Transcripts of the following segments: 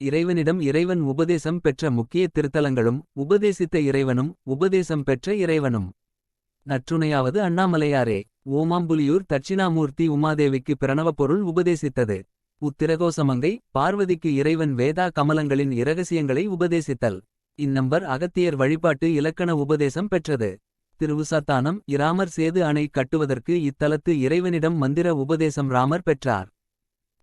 இறைவனிடம் இறைவன் உபதேசம் பெற்ற முக்கிய திருத்தலங்களும் உபதேசித்த இறைவனும் உபதேசம் பெற்ற இறைவனும். நற்றுணையாவது அண்ணாமலையாரே ஓமாம்புலியூர் தட்சிணாமூர்த்தி உமாதேவிக்கு பிரணவப்பொருள் உபதேசித்தது. உத்திரகோசமங்கை பார்வதிக்கு இறைவன் வேதா கமலங்களின் இரகசியங்களை உபதேசித்தல். இந்நம்பர் அகத்தியர் வழிபாட்டு இலக்கண உபதேசம் பெற்றது. திருவுசாத்தானம் இராமர் சேது அணை கட்டுவதற்கு இத்தலத்து இறைவனிடம் மந்திர உபதேசம் ராமர் பெற்றார்.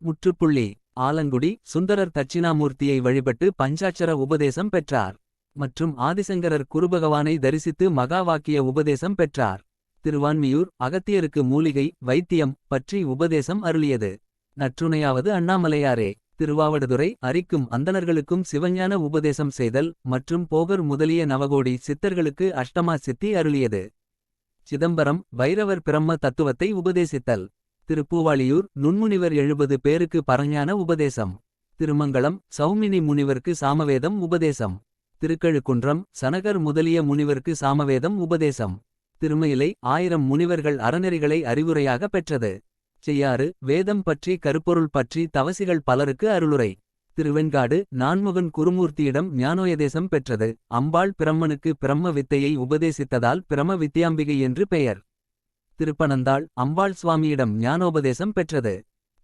முற்றுப்புள்ளி ஆலங்குடி சுந்தரர் தட்சிணாமூர்த்தியை வழிபட்டு பஞ்சாட்சர உபதேசம் பெற்றார் மற்றும் ஆதிசங்கரர் குருபகவானை தரிசித்து மகாவாக்கிய உபதேசம் பெற்றார். திருவான்மியூர் அகத்தியருக்கு மூலிகை வைத்தியம் பற்றி உபதேசம் அருளியது. நற்றுணையாவது அண்ணாமலையாரே. திருவாவடுதுறை அரிக்கும் அந்தணர்களுக்கும் சிவஞான உபதேசம் செய்தல் மற்றும் போகர் முதலிய நவகோடி சித்தர்களுக்கு அஷ்டமா சித்தி அருளியது. சிதம்பரம் வைரவர் பிரம்ம தத்துவத்தை உபதேசித்தல். திருப்பூவாளியூர் நுண்முனிவர் எழுபது பேருக்கு பரஞான உபதேசம். திருமங்கலம் சௌமினி முனிவர்க்கு சாமவேதம் உபதேசம். திருக்கழுக்குன்றம் சனகர் முதலிய முனிவர்க்கு சாமவேதம் உபதேசம். திருமயிலை ஆயிரம் முனிவர்கள் அறநெறிகளை அறிவுரையாக பெற்றது. செய்யாறு வேதம் பற்றி கருப்பொருள் பற்றி தவசிகள் பலருக்கு அருளுரை. திருவெண்காடு நான்முகன் குருமூர்த்தியிடம் ஞானோயதேசம் பெற்றது. அம்பாள் பிரம்மனுக்கு பிரம்ம வித்தையை உபதேசித்ததால் பிரம வித்யாம்பிகை என்று பெயர். திருப்பனந்தாள் அம்பாள் சுவாமியிடம் ஞானோபதேசம் பெற்றது.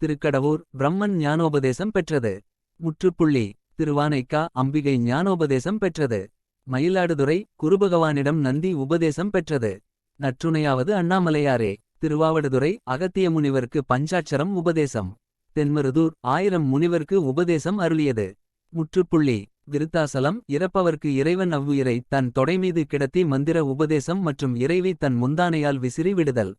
திருக்கடவூர் பிரம்மன் ஞானோபதேசம் பெற்றது. முற்றுப்புள்ளி திருவானைக்கா அம்பிகை ஞானோபதேசம் பெற்றது. மயிலாடுதுறை குருபகவானிடம் நந்தி உபதேசம் பெற்றது. நற்றுணையாவது அண்ணாமலையாரே திருவாவடுதுறை அகத்திய முனிவர்க்கு பஞ்சாட்சரம் உபதேசம். தென்மருதூர் ஆயிரம் முனிவர்க்கு உபதேசம் அருளியது. முற்றுப்புள்ளி விருத்தாசலம் இறப்பவர்க்கு இறைவன் அவ்வுயிரை தன் தொடைமீது கிடத்தி மந்திர உபதேசம் மற்றும் இறைவி தன் முந்தானையால் விசிறி விடுதல்.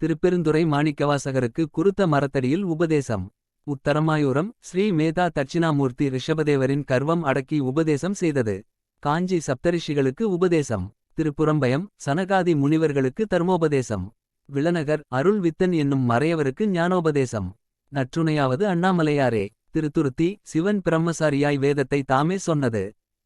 திருப்பெருந்துறை மாணிக்கவாசகருக்கு குருத்த மரத்தடியில் உபதேசம். உத்தரமாயூரம் ஸ்ரீ மேதா தட்சிணாமூர்த்தி ரிஷபதேவரின் கர்வம் அடக்கி உபதேசம் செய்தது. காஞ்சி சப்தரிஷிகளுக்கு உபதேசம். திருப்புறம்பயம் சனகாதி முனிவர்களுக்கு தர்மோபதேசம். விளநகர் அருள் வித்தன் என்னும் மறையவருக்கு ஞானோபதேசம். நற்றுணையாவது அண்ணாமலையாரே. திருத்துருத்தி சிவன் பிரம்மசாரியாய் வேதத்தை தாமே சொன்னது.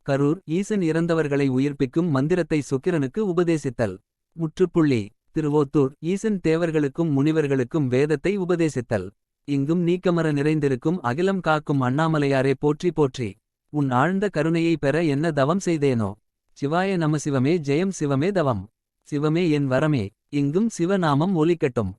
கரூர் ஈசன் இறந்தவர்களை உயிர்ப்பிக்கும் மந்திரத்தை சுக்கிரனுக்கு உபதேசித்தல். முற்றுப்புள்ளி திருவோத்தூர் ஈசன் தேவர்களுக்கும் முனிவர்களுக்கும் வேதத்தை உபதேசித்தல். இங்கும் நீக்கமர நிறைந்திருக்கும் அகிலம் காக்கும் அண்ணாமலையாரே போற்றி போற்றி. உன் ஆழ்ந்த கருணையை பெற என்ன தவம் செய்தேனோ? சிவாய நம சிவமே ஜெயம் சிவமே தவம். சிவமே என் வரமே இங்கும் சிவநாமம் ஒலிக்கட்டும்.